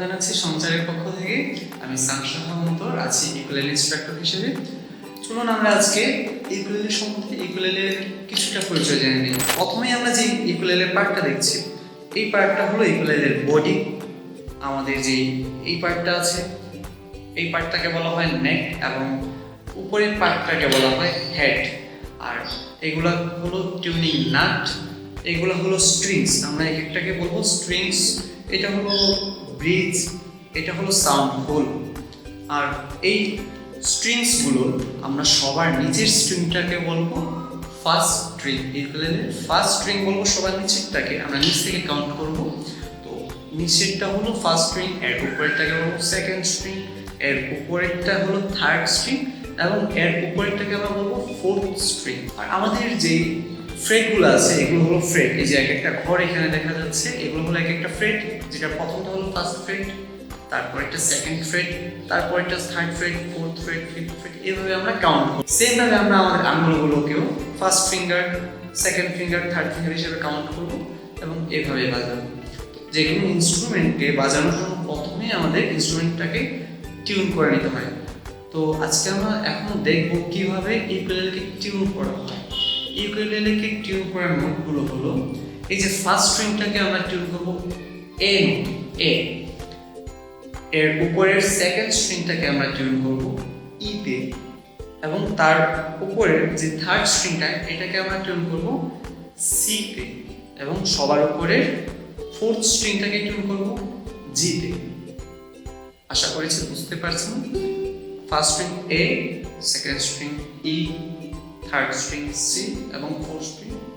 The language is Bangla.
জানাচ্ছি সঞ্চারের পক্ষ থেকে। আমি সামশাহ মন্তর আছি ইকুলেল ইনস্ট্রাক্টর হিসেবে। চলুন আমরা আজকে ইকুলেলের সম্বন্ধে ইকুলেলের কিছুটা পরিচয় জেনে নিই। প্রথমেই আমরা যে ইকুলেলের পার্টটা দেখছি, এই পার্টটা হলো ইকুলেলের বডি আমাদের যে এই পার্টটা আছে, এই পার্টটাকে বলা হয় নেক এবং উপরের পার্টটাকে বলা হয় হেড আর এগুলা হলো টিউনিং নাট এগুলো হলো স্ট্রিংস আমরা এক একটাকে বলব স্ট্রিংস এটা হলো ব্রিজ এটা হলো সাউন্ড হোল আর এই স্ট্রিংসগুলো আমরা সবার নিচের স্ট্রিংটাকে বলব ফার্স্ট স্ট্রিং ইকুয়ালের ফার্স্ট স্ট্রিং বলব, সবার নিচেরটাকে আমরা নিচ থেকে কাউন্ট করব। তো নিচেরটা হলো ফার্স্ট স্ট্রিং এর উপরেরটাকে বলব সেকেন্ড স্ট্রিং এর উপরেরটা হলো থার্ড স্ট্রিং এবং এর উপরেরটাকে আমরা বলব ফোর্থ স্ট্রিং আর আমাদের যে ফ্রেডগুলো আছে, এগুলো হলো ফ্রেড এই যে এক একটা ঘর এখানে দেখা যাচ্ছে, এগুলো হলো এক একটা ফ্রেড যেটা প্রথমটা হলো ফার্স্ট ফ্রেড তারপর একটা সেকেন্ড ফ্রেড তারপর একটা third fret fourth fret fifth fret এইভাবে আমরা কাউন্ট করি। সেম ভাবে আমরা আমাদের আঙ্গুলগুলোকেও first finger second finger third finger হিসেবে কাউন্ট করব এবং এভাবে বাজাবো। যে কোনো ইনস্ট্রুমেন্টকে বাজানোর জন্য প্রথমেই আমাদের ইনস্ট্রুমেন্টটাকে টিউন করে নিতে হয়। তো আজকে আমরা এখন দেখব কীভাবে ইকুয়েলকে টিউন করা হয়। ইউকুলেলেকে টিউন করার নোটগুলো হলো? এই যে ফার্স্ট স্ট্রিংটাকে আমরা টিউন করব এ এ এর উপরের সেকেন্ড স্ট্রিংটাকে আমরা টিউন করব ই তে। এবং তার উপরের যে থার্ড স্ট্রিংটা এটাকে আমরা টিউন করব সি তে। এবং সবার উপরের ফোর্থ স্ট্রিংটাকে টিউন করব জি তে। আশা করেছি বুঝতে পারছেন? First string A second string E third string C এবং ফোর্থ স্ট্রিং জি